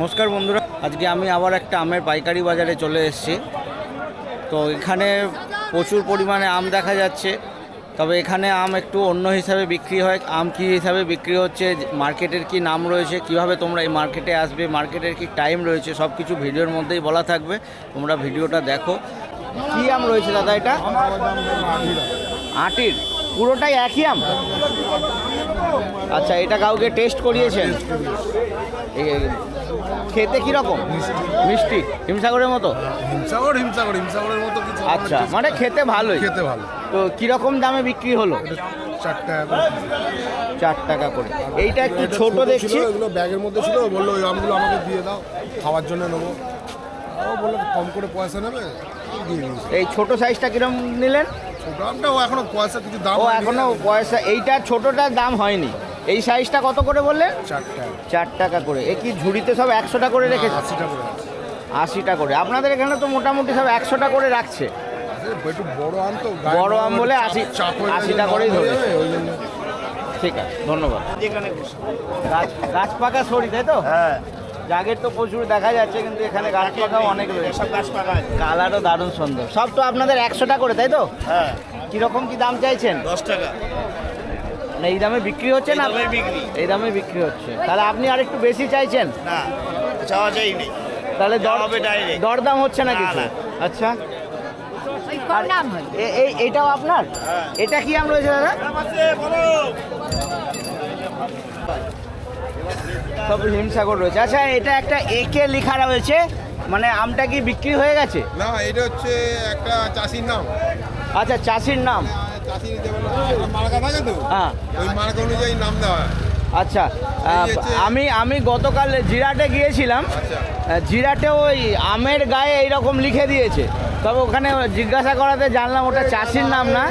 নমস্কার বন্ধুরা আজকে আমি আবার একটা আমের পাইকারি বাজারে চলে এসেছি। তো এখানে প্রচুর পরিমাণে আম দেখা যাচ্ছে তবে এখানে আম একটু অন্য হিসাবে বিক্রি হয়। আম কী হিসাবে বিক্রি হচ্ছে মার্কেটের কি নাম রয়েছে কীভাবে তোমরা এই মার্কেটে আসবে মার্কেটের কি টাইম রয়েছে সব কিছু ভিডিওর মধ্যেই বলা থাকবে। তোমরা ভিডিওটা দেখো। কি আম রয়েছে দাদা এটা? আটির পুরোটাই একই আম? আচ্ছা এটা কাউকে টেস্ট করিয়েছেন? খেতে কীরকম? মিষ্টি। হিমসাগরের মতো? হিমসাগর হিমসাগর হিমসাগরের মতো কিছু আচ্ছা মানে খেতে ভালোই। খেতে ভালো। তো কীরকম দামে বিক্রি হলো? চার টাকা করে। চার টাকা করে। এইটা একটু ছোট দেখছি। এগুলো ব্যাগের মধ্যে ছিল বলল ওই আমগুলো আমাকে দিয়ে দাও খাওয়ার জন্য নেব। ও বলল কম করে পয়সা নেবে? এই ছোট সাইজটা কিরম নিলেন? আমটা এখনও পয়সা কিছু দাম ও এখনও পয়সা এইটা ছোটটার দাম হয়নি। এই সাইজটা কত করে বললেন চার টাকা। করে। এ কি ঝুড়িতে সব একশোটা করে রেখেছে? আশিটা করে আশিটা করে। আপনাদের এখানে তো মোটামুটি সব একশোটা করে রাখছে। একটু বড় আম তো বড় আম বলে আশি- আশিটা করেই জন্য ঠিক আছে ধন্যবাদ। গাছ গাছ পাকা সরি তাই তো? হ্যাঁ। জাগের তো প্রচুর দেখা যাচ্ছে কিন্তু এখানে গাছ পাকাও অনেক রয়েছে। সব গাছ কালারও দারুণ সুন্দর। সব তো আপনাদের একশোটা করে তাই তো? হ্যাঁ। কীরকম কি দাম চাইছেন? দশ টাকা। মানে এই দামে বিক্রি হচ্ছে না? এই দামে বিক্রি। এই দামে বিক্রি হচ্ছে। তাহলে আপনি আর একটু বেশি চাইছেন? না চাওয়া চাই নেই। তাহলে দরদাম হচ্ছে না না, কিছু? না। আচ্ছা। ওই কম দাম হয়। এ- এই এটাও আপনার? হ্যাঁ। এটা কি আম রয়েছে দাদা? সব হিমসাগর রয়েছে। আচ্ছা এটা একটা একে লেখা রয়েছে মানে আমটা কি বিক্রি হয়ে গেছে? না এটা হচ্ছে একটা চাষির নাম। আচ্ছা চাষির নাম। চাষি মার্কা থাকে তো? হ্যাঁ। ওই মার্কা অনুযায়ী নাম দেওয়া হয়। আচ্ছা আমি আমি গতকাল জিরাটে গিয়েছিলাম। আচ্ছা। জিরাটে ওই আমের গায়ে এইরকম লিখে দিয়েছে। তবে ওখানে জিজ্ঞাসা করাতে জানলাম ওটা চাষির নাম না।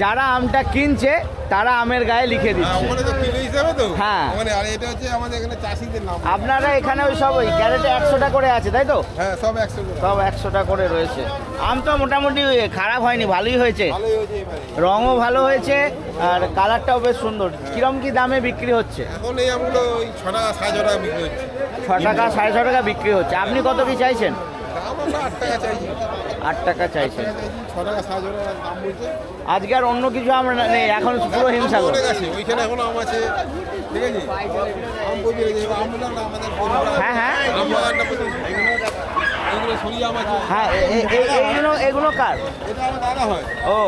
যারা আমটা কিনছে তারা আমের গায়ে লিখে হ্যাঁ, দিচ্ছে। হ্যাঁ। ওখানে আর এটা হচ্ছে আমাদের এখানে চাষিদের আপনারা এখানে ওই সব ওই ক্যারেটে একশোটা করে আছে তাই তো? হ্যাঁ সব সব একশোটা করে রয়েছে। আম তো মোটামুটি খারাপ হয়নি ভালোই হয়েছে। রঙও ভালো হয়েছে আর কালারটাও বেশ সুন্দর। কিরম কি দামে বিক্রি হচ্ছে? এখন এই আমগুলো ওই ছ টাকা সাড়ে ছ টাকা বিক্রি হচ্ছে। ছ টাকা সাড়ে ছ টাকা বিক্রি হচ্ছে। আপনি কত কি চাইছেন? দাম আমরা আট টাকা চাইছি। আট টাকা চাইছেন চাইছি আজকে আর অন্য কিছু আমরা নেই এখন পুরো হিমসাগর। ওইখানে এখন আম আছে ঠিক আছে? হ্যাঁ, হ্যাঁ। প্রচুর। এগুলো- এগুলো হ্যাঁ কার? হয়। ও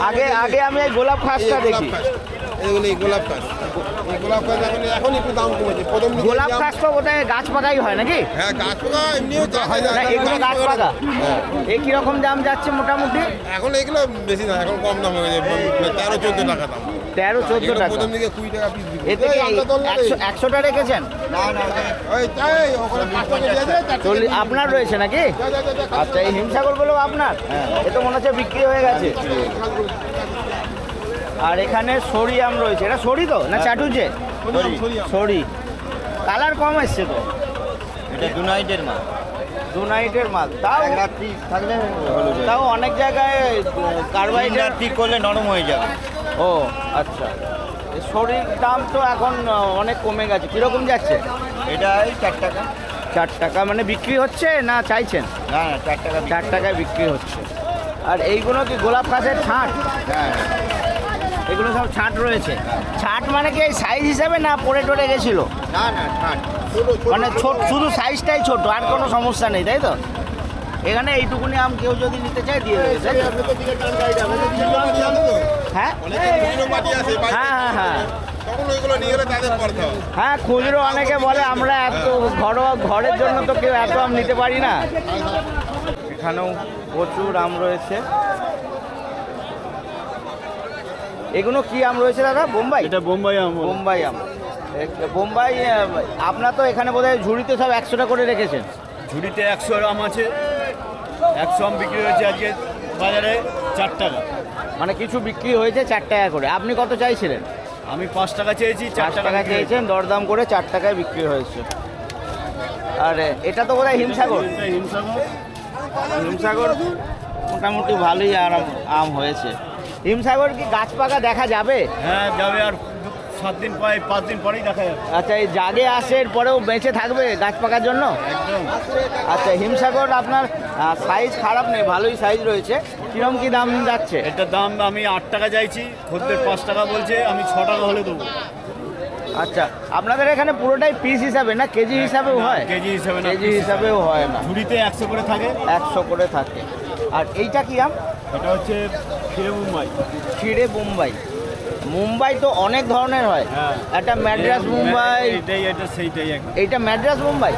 আগে আগে আমি এই গোলাপ খাসটা দেখি। গোলাপ। এগুলো এই গোলাপ গাছ এখন এখন একটু দাম কমেছে প্রথম গোলাপ যে তো গাছ পাকাই হয় নাকি? হ্যাঁ গাছ পাকা এমনিও হয় না এগুলো গাছ পাকা? হ্যাঁ। এই কীরকম দাম যাচ্ছে মোটামুটি? এখন এগুলো বেশি না এখন কম দাম হয়ে গেছে। তেরো চোদ্দ টাকা দাম। তেরো চোদ্দ টাকা। প্রথম দিকে কুড়ি টাকা পিস এতে একশোটা রেখেছেন? চল্লিশ আপনার রয়েছে নাকি। আচ্ছা এই হিমসাগরগুলো আপনার? এ তো মনে হচ্ছে বিক্রি হয়ে গেছে। আর এখানে সরি আম রয়েছে। এটা সরি তো? না চাটুজে সরিয়াম, সরিয়াম। সরি। কালার কম এসছে তো। এটা দু নাইটের মাল। দু নাইটের মাল। তাও রাত্রি থাকলে তাও অনেক জায়গায় কার্বাইডের ঠিক করলে নরম হয়ে যাবে। ও আচ্ছা। সরির দাম তো এখন অনেক কমে গেছে। কীরকম যাচ্ছে? এটা এই চার টাকা। চার টাকা। মানে বিক্রি হচ্ছে না চাইছেন? না চার টাকা চার টাকায় বিক্রি হচ্ছে। আর এইগুলো কি গোলাপ গাছের ছাঁট? হ্যাঁ। এগুলো সব ছাট রয়েছে। ছাট মানে কি সাইজ হিসাবে না পড়ে টরে গেছিল? না না ষাট মানে ছোট শুধু সাইজটাই ছোট আর কোনো সমস্যা নেই তাই তো? এখানে এইটুকুনি আম কেউ যদি নিতে চায় দিয়ে দেবে হ্যাঁ। হ্যাঁ হ্যাঁ হ্যাঁ। হবে হ্যাঁ খুচরো অনেকে বলে আমরা এত ঘরোয়া ঘরের জন্য তো কেউ এত আম নিতে পারি না। এখানেও প্রচুর আম রয়েছে। এগুলো কি আম রয়েছে দাদা? বোম্বাই? এটা বোম্বাই আম বোম্বাই আম। বোম্বাই আপনার তো এখানে বোধহয় ঝুড়িতে সব একশোটা করে রেখেছেন। ঝুড়িতে একশো আম আছে। একশো আম বিক্রি হয়েছে আজকে বাজারে চার টাকা। মানে কিছু বিক্রি হয়েছে চার টাকা করে। আপনি কত চাইছিলেন? আমি পাঁচ টাকা চেয়েছি চার টাকা চেয়েছেন দরদাম করে চার টাকায় বিক্রি হয়েছে। আর এটা তো বোধহয় হিমসাগর। এটা হিমসাগর। হিমসাগর মোটামুটি ভালোই আরাম আম হয়েছে। হিমসাগর কি গাছ পাকা দেখা যাবে? হ্যাঁ যাবে আর সাত দিন পরে পাঁচ দিন পরেই দেখা যাবে। আচ্ছা এই জাগে আসে পরেও বেঁচে থাকবে গাছ পাকার জন্য? একদম। আচ্ছা হিমসাগর আপনার সাইজ খারাপ নেই ভালোই সাইজ রয়েছে। কিরম কি দাম যাচ্ছে? এটার দাম আমি আট টাকা চাইছি খদ্দের পাঁচ টাকা বলছে আমি ছ টাকা হলে দেবো। আচ্ছা আপনাদের এখানে পুরোটাই পিস হিসাবে না কেজি হিসাবেও হয়? কেজি হিসাবে না কেজি হিসাবেও হয় না। ঝুড়িতে একশো করে থাকে। একশো করে থাকে। আর এইটা কি আম? এটা হচ্ছে ফিরে মুম্বাই। ছিঁড়ে মুম্বাই। মুম্বাই তো অনেক ধরনের হয়। হ্যাঁ। একটা ম্যাড্রাস মুম্বাই এইটাই এটা সেইটাই এইটা ম্যাড্রাস মুম্বাই?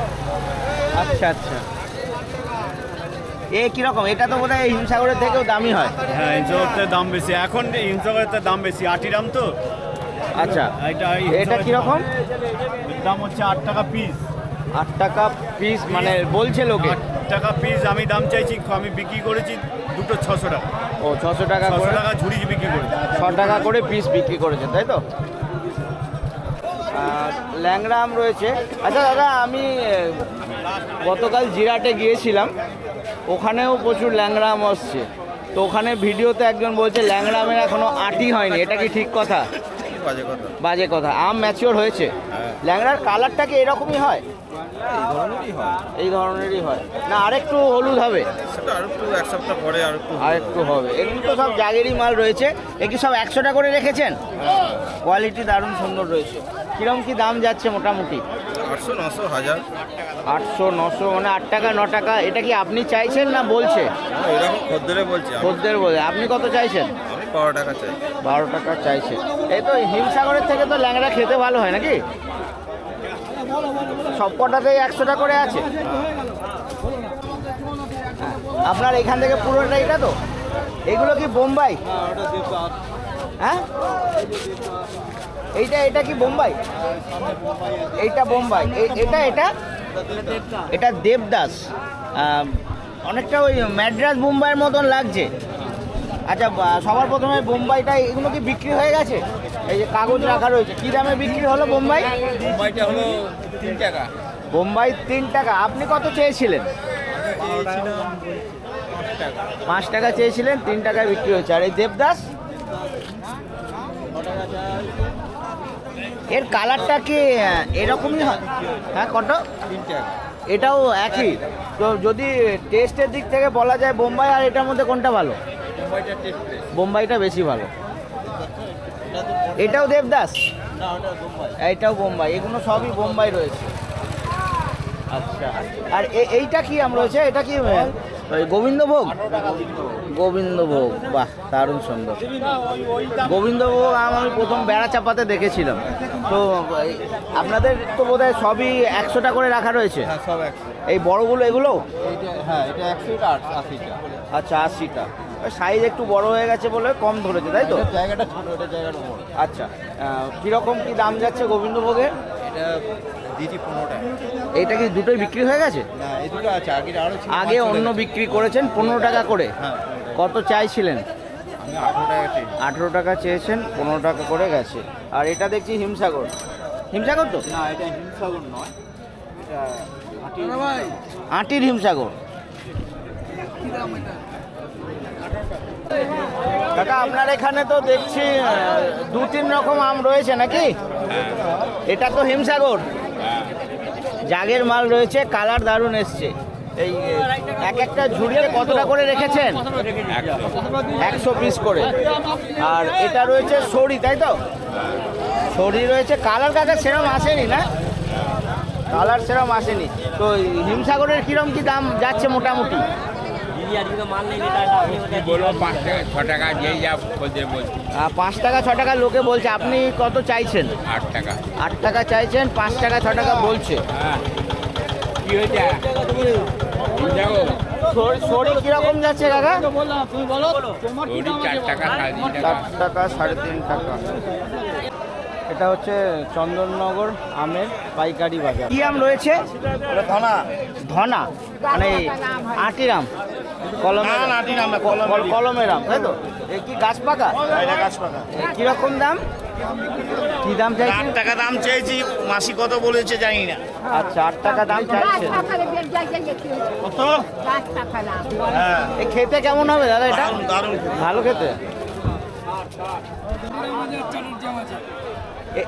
আচ্ছা আচ্ছা। এ কীরকম? এটা তো বোধ হয় হিমসাগরের থেকেও দামি হয়। হ্যাঁ ইনসাগরের দাম বেশি। এখন হিমসাগরের দাম বেশি। আটিরাম তো? আচ্ছা। এটা এটা কীরকম? দাম। হচ্ছে আট টাকা পিস আট টাকা পিস মানে বলছে লোকে। আট টাকা পিস আমি দাম চাইছি আমি বিক্রি করেছি দুটো ছশো টাকা। ও ছশো টাকা ছশো করে? টাকা ঝুড়ি বিক্রি করেছি। ছ টাকা করে পিস বিক্রি করেছেন তাই তো? ল্যাংড়া আম রয়েছে। আচ্ছা দাদা আমি গতকাল জিরাটে গিয়েছিলাম। ওখানেও প্রচুর ল্যাংড়া আম আসছে। তো ওখানে ভিডিওতে একজন বলছে ল্যাংড়া আমের এখনও আটি হয়নি। এটা কি ঠিক কথা? বাজে কথা। বাজে কথা। আম ম্যাচিওর হয়েছে। ল্যাংড়ার কালারটা কি এরকমই হয়? এই ধরনেরই হয়। এই ধরনেরই হয়। না আরেকটু হলুদ হবে। সেটা আর একটু এক সপ্তাহ পরে আর একটু হবে। এগুলো তো সব জাগেরই মাল রয়েছে। এগুলো সব একশোটা করে রেখেছেন? কোয়ালিটি দারুণ সুন্দর রয়েছে। কিরম কি দাম যাচ্ছে মোটামুটি? আটশো নশো হাজার। আটশো নশো মানে আট টাকা ন টাকা। এটা কি আপনি চাইছেন না বলছে? এরকম খদ্দরে বলছি খদ্দের বলে। আপনি কত চাইছেন? বারো টাকা চাই। বারো টাকা চাইছে। এই তো হিমসাগরের থেকে তো ল্যাংড়া খেতে ভালো হয় নাকি? সব কটাতেই একশো টাকা করে আছে। আপনার এখান থেকে পুরোটা এটা তো? এগুলো কি বোম্বাই? হ্যাঁ? এইটা, এটা কি বোম্বাই? এইটা বোম্বাই। এটা এটা? এটা দেবদাস। অনেকটা ওই ম্যাড্রাস বোম্বাইয়ের মতন লাগছে। আচ্ছা সবার প্রথমে বোম্বাইটা, এগুলো কি বিক্রি হয়ে গেছে? এই যে কাগজ রাখা রয়েছে কী দামে বিক্রি হলো বোম্বাই? মুম্বাইটা হলো তিন টাকা। বোম্বাই তিন টাকা। আপনি কত চেয়েছিলেন? পাঁচ টাকা চেয়েছিলেন তিন টাকায় বিক্রি হয়েছে। আর এই দেবদাস? এর কালারটা কি এরকমই হয়? হ্যাঁ কত? এটাও একই। তো যদি টেস্টের দিক থেকে বলা যায় বোম্বাই আর এটার মধ্যে কোনটা ভালো? বোম্বাইটা বেশি ভালো। এটাও দেবদাস? এইটাও বোম্বাই। এগুলো সবই বোম্বাই রয়েছে। আচ্ছা। আর এইটা কি আম রয়েছে? এটা কি গোবিন্দভোগ? গোবিন্দভোগ। বাহ দারুণ সুন্দর। গোবিন্দভোগ আম আমি প্রথম বেড়া চাপাতে দেখেছিলাম। তো আপনাদের তো বোধ হয় সবই একশোটা করে রাখা রয়েছে? হ্যাঁ এই বড়গুলো এগুলো? হ্যাঁ এটা একশো আশিটা। আচ্ছা আশিটা। সাইজ একটু বড় হয়ে গেছে বলে কম ধরেছে তাই তো? জায়গাটা ছোট এটা জায়গাটা বড়। আচ্ছা কীরকম কি দাম যাচ্ছে গোবিন্দভোগের? এটা দিয়েছি পনেরো টাকা। এইটা কি দুটোই বিক্রি হয়ে গেছে? না এই দুটো আছে আগে আরও আগে অন্য বিক্রি করেছেন পনেরো টাকা করে। হ্যাঁ কত চাইছিলেন? আঠেরো টাকা চেয়েছেন পনেরো টাকা করে গেছে। আর এটা দেখছি হিমসাগর। হিমসাগর তো? না এটা হিমসাগর নয়। এটা আটির হিমসাগর। কাকা আপনার এখানে তো দেখছি দু তিন রকম আম রয়েছে নাকি? এটা তো হিমসাগর। জাগের মাল রয়েছে কালার দারুণ এসছে। এই এক একটা ঝুড়িতে কতটা করে রেখেছেন? একশো পিস করে। আর এটা রয়েছে সরি তাই তো? সরি রয়েছে কালার কাকা সেরম আসেনি না? কালার সেরম আসেনি। তো হিমসাগরের কিরম কি দাম যাচ্ছে মোটামুটি? পাঁচ টাকা ছ টাকা লোকে বলছে আপনি কত চাইছেন? আট টাকা। আট টাকা চাইছেন পাঁচ টাকা ছ টাকা বলছে। হ্যাঁ। কি হয়েছে? দেখো। সরি- সরি কীরকম যাচ্ছে কাকা? চার টাকা সাড়ে তিন টাকা। এটা হচ্ছে চন্দননগর আমের পাইকারি বাজার। কি আম রয়েছে? ধনা। ধনা? মানে আটির আম। কলমের আম তাই তো? কি গাছ পাকা? গাছ পাকা। কীরকম দাম? কি দাম চাইছেন? আট টাকা দাম চেয়েছি মাসি কত বলেছে জানি না। আচ্ছা আট টাকা দাম চাইছেন কত? হ্যাঁ। খেতে কেমন হবে দাদা এটা? দারুণ ভালো খেতে?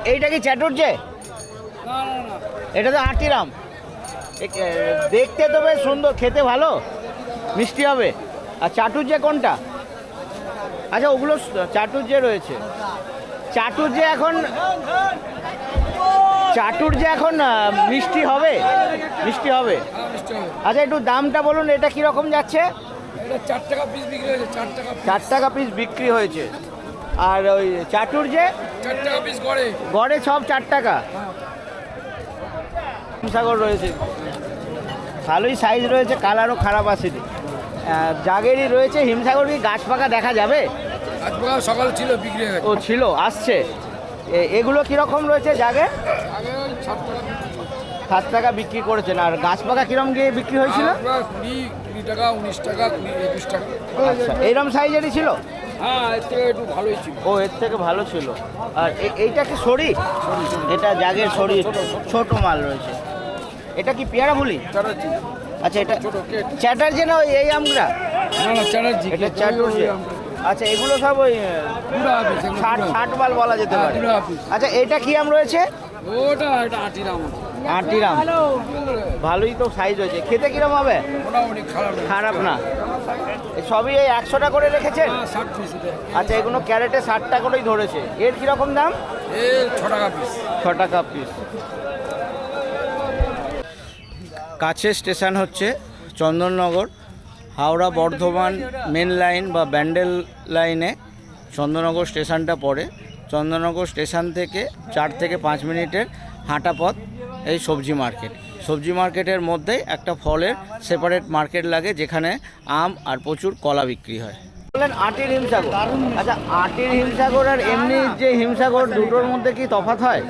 এইটা কি চ্যাটুর্জে এটা তো আটিরাম এ- এ, দেখতে তো বেশ সুন্দর খেতে ভালো? মিষ্টি হবে? আর চাটুর্জে কোনটা? আচ্ছা ওগুলো স- চাটুর্জে রয়েছে। চাটুর্জে এখন চাটুর্জে এখন মিষ্টি হবে? মিষ্টি হবে? আচ্ছা একটু দামটা বলুন এটা কীরকম যাচ্ছে? চার টাকা পিস বিক্রি হয়েছে চার টাকা পিস বিক্রি হয়েছে। আর ওই চার টাকা গড়ে। সব চার টাকা। হিমসাগর রয়েছে। ভালোই সাইজ রয়েছে কালারও খারাপ আসেনি। জাগেরই রয়েছে। হিমসাগর কি গাছ পাকা দেখা যাবে? আজ সকাল ছিল বিক্রি হয়ে ও ছিল আসছে। এ- এগুলো কীরকম রয়েছে জাগে? সাত টাকা বিক্রি করেছেন। আর গাছ পাকা কিরম গিয়ে বিক্রি হয়েছিল? কুড়ি টাকা উনিশ টাকা একুশ টাকা। আচ্ছা এইরকম সাইজেরই ছিল? হ্যাঁ এর থেকে একটু ভালোই ছিল। ও এর থেকে ভালো ছিল। আর এইটা কি সরি? এটা জাগের সরি ছোট মাল রয়েছে। এটা কি পেয়ারা বলি আচ্ছা এটা চ্যাটার্জি না ওই এই আমটা না না চ্যাটার্জি এটা চ্যাটার্জি। আচ্ছা এগুলো সব ওই ষাট ষাট মাল বলা যেতে হ্যাঁ, পারে। আচ্ছা এটা কি আম রয়েছে? ওটা এটা আটিরাম আটিরাম ভালোই তো সাইজ হয়েছে। খেতে কিরম হবে? খারাপ। না। সবই এই একশোটা করে রেখেছেন? এটা। আচ্ছা এগুলো ক্যারেটে ষাটটা করেই ধরেছে। এর কীরকম দাম? ছ টাকা পিস ছ টাকা পিস কাছে স্টেশন হচ্ছে চন্দননগর হাওড়া বর্ধমান মেন লাইন বা ব্যান্ডেল লাইনে চন্দননগর স্টেশনটা পড়ে। চন্দননগর স্টেশন থেকে চার থেকে পাঁচ মিনিটের হাঁটা পথ এই সবজি মার্কেট। সবজি মার্কেটের মধ্যে একটা ফলের সেপারেট মার্কেট লাগে যেখানে আম আর প্রচুর কলা বিক্রি হয়। বললেন আটির হিমসাগর। আচ্ছা আটির হিমসাগর আর এমনি যে হিমসাগর দুটোর মধ্যে কি তফাৎ হয়?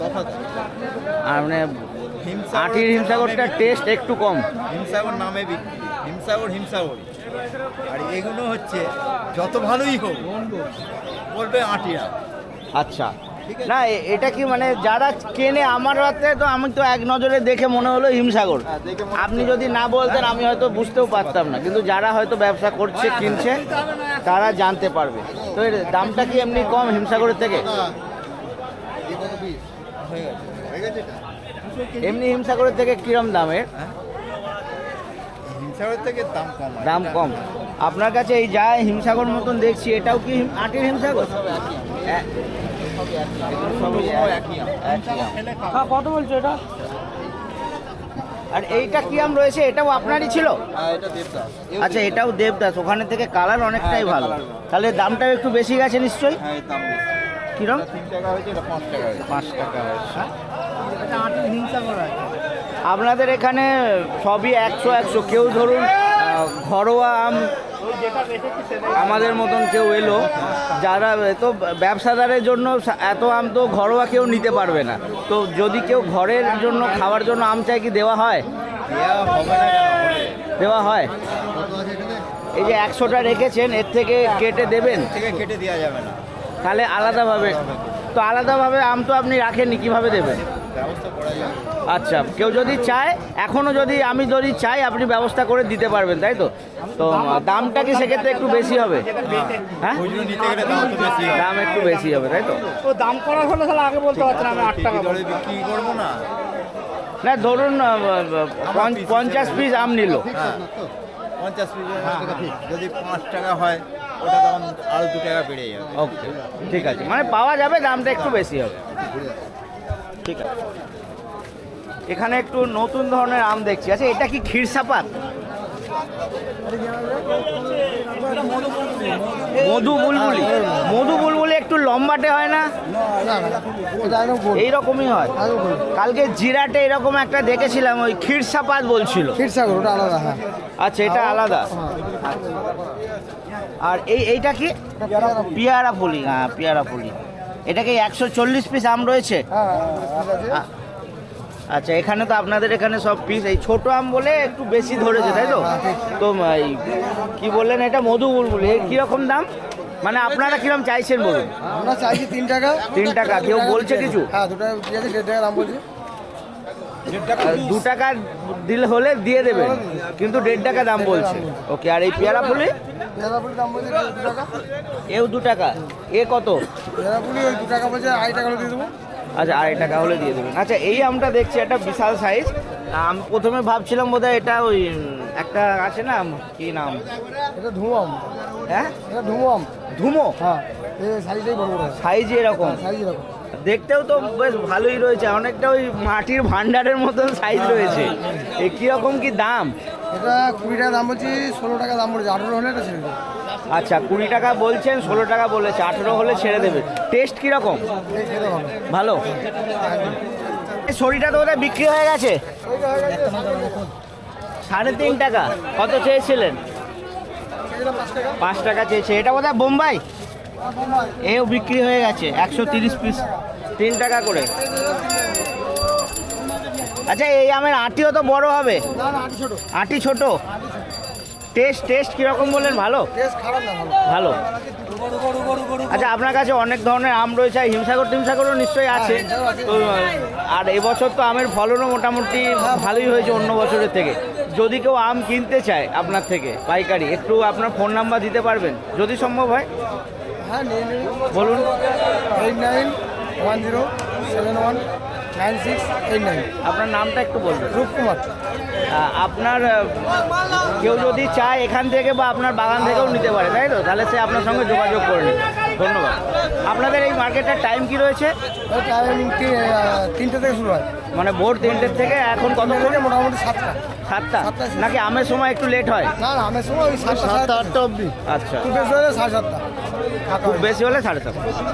তফাৎ। আর মানে আটির হিমসাগরটার নামে টেস্ট একটু কম। হিমসাগর নামে বিক্রি হিমসাগর হিমসাগরই আর এগুলো হচ্ছে যত ভালোই হোক বলবে আটিরা। আচ্ছা। না এটা কি মানে যারা কেনে আমার হাতে তো আমি তো এক নজরে দেখে মনে হলো হিমসাগর। আপনি যদি না বলতেন আমি হয়তো বুঝতেও পারতাম না। কিন্তু যারা হয়তো ব্যবসা করছে কিনছে তারা জানতে পারবে। তো এর দামটা কি এমনি কম হিমসাগরের থেকে হয়ে গেছে এটা এমনি হিমসাগরের থেকে কিরম দামের? হিমসাগর থেকে দাম কম দাম কম। আপনার কাছে এই যা হিমসাগর মতন দেখছি এটাও কি আটির হিমসাগর? আম। কত বলছো এটা? আর এইটা কি আম রয়েছে? এটাও আপনারই ছিল? হ্যাঁ আচ্ছা এটাও দেবদাস। ওখানে থেকে কালার অনেকটাই ভালো। তাহলে দামটাও একটু বেশি গেছে নিশ্চয়ই? হ্যাঁ। কিরম? পাঁচ টাকা পাঁচ টাকা আপনাদের এখানে সবই একশো একশো। কেউ ধরুন ঘরোয়া আম আমাদের মতন কেউ এলো, যারা তো ব্যবসাদারের জন্য এত আম তো ঘরোয়া কেউ নিতে পারবে না। তো যদি কেউ ঘরের জন্য, খাওয়ার জন্য আম চাই কি দেওয়া হয়? দেওয়া হয়? এই যে একশোটা রেখেছেন, এর থেকে কেটে দেবেন? কেটে দেওয়া যাবে না তাহলে আলাদাভাবে, তো আলাদাভাবে আম তো আপনি রাখেননি, কীভাবে দেবেন? আচ্ছা কেউ যদি চায় এখনও যদি আমি যদি চাই আপনি ব্যবস্থা করে দিতে পারবেন তাই তো? তো দামটা কি সেক্ষেত্রে একটু বেশি হবে? হ্যাঁ? খুচরো নিতে গেলে দাম তো বেশি হবে। দাম একটু বেশি হবে তাই তো? দাম করা হলে তাহলে আগে বলতে পারছেন আমি আট টাকা বিক্রি করব না। না ধরুন পঞ্চাশ পিস আম নিল। হ্যাঁ। পঞ্চাশ পিস যদি পাঁচ টাকা হয় ওটা তখন আরও দু টাকা বেড়ে যাবে। ওকে ঠিক আছে। মানে পাওয়া যাবে দামটা একটু বেশি হবে। ঠিক আছে। এখানে একটু নতুন ধরনের আম দেখছি। আচ্ছা এটা কি ক্ষীরসাপাত মধু বুলবুলি। মধু বুলবুলি একটু লম্বাটে হয় না? এইরকমই হয়। কালকে জিরাটে এরকম একটা দেখেছিলাম ওই ক্ষীরসাপাত বলছিল। আলাদা হ্যাঁ। আচ্ছা এটা আলাদা। আর এই এইটা কি? পিয়ারা ফুলি হ্যাঁ পিয়ারা ফুলি। এটাকে একশো চল্লিশ পিস আম রয়েছে? আচ্ছা এখানে তো আপনাদের এখানে সব পিস এই ছোট আম বলে একটু বেশি ধরেছে তাই তো? তো এই কি বললেন এটা? মধু বুলবুল এর কীরকম দাম? মানে আপনারা কীরকম চাইছেন বলুন? আমরা চাইছি তিন টাকা। তিন টাকা কেউ বলছে কিছু? হ্যাঁ দুটো টাকা দাম বলছি। দু টাকা দিলে হলে দিয়ে দেবেন কিন্তু দেড় টাকা দাম বলছে। ওকে আর এই পেয়ারা ফুলি এও দু টাকা। এ কত? দেবো। আচ্ছা আড়াই টাকা হলে দিয়ে দেবেন। আচ্ছা এই আমটা দেখছি একটা বিশাল সাইজ আমি প্রথমে ভাবছিলাম বোধহয় এটা ওই একটা আছে না কি নাম? এটা ধুমাম। হ্যাঁ? এটা ধুমাম। ধুমো? হ্যাঁ সাইজ এরকম। সাইজ এরকম। দেখতেও তো বেশ ভালোই রয়েছে অনেকটা ওই মাটির ভান্ডারের মতন সাইজ রয়েছে। এ কীরকম কি দাম? এটা কুড়ি টাকা দাম বলছি ষোলো টাকা দাম বলছে আঠেরো হলে এটা ছেড়ে দেবো। আচ্ছা কুড়ি টাকা বলছেন ষোলো টাকা বলেছে আঠেরো হলে ছেড়ে দেবে। টেস্ট কীরকম? ভালো। শরীরটা তো বোধহয় বিক্রি হয়ে গেছে? সাড়ে তিন টাকা। কত চেয়েছিলেন? পাঁচ টাকা চেয়েছে। এটা বোধহয় বোম্বাই? এও বিক্রি হয়ে গেছে একশো তিরিশ পিস তিন টাকা করে। আচ্ছা এই আমের আটিও তো বড় হবে। আটি ছোটো। টেস্ট টেস্ট কীরকম বললেন ভালো? ভালো। ভালো আচ্ছা আপনার কাছে অনেক ধরনের আম রয়েছে আর হিমসাগর টিমসাগরও নিশ্চয়ই আছে। তো আর এবছর তো আমের ফলনও মোটামুটি ভালোই হয়েছে অন্য বছরের থেকে। যদি কেউ আম কিনতে চায় আপনার থেকে পাইকারি একটু আপনার ফোন নাম্বার দিতে পারবেন যদি সম্ভব হয়। হ্যাঁ নিয়ে নিন। বলুন। Eight nine one zero seven one nine six eight nine আপনার নামটা একটু বলবেন রূপকুমার। আপনার কেউ যদি চায় এখান থেকে বা আপনার বাগান থেকেও নিতে পারে তাই তো? তাহলে সে আপনার সঙ্গে যোগাযোগ করে নেবে। ধন্যবাদ। আপনাদের এই মার্কেটের টাইম কি রয়েছে? টাইম তিনটে থেকে শুরু হয়। মানে ভোর তিনটের থেকে এখন কত মোটামুটি সাতটা। সাতটা। নাকি আমের সময় একটু লেট হয়? না আমের সময় ওই সাতটা সাতটা আটটা অবধি। আচ্ছা। সাড়ে সাতটা। খুব বেশি হলে সাড়ে সাতটা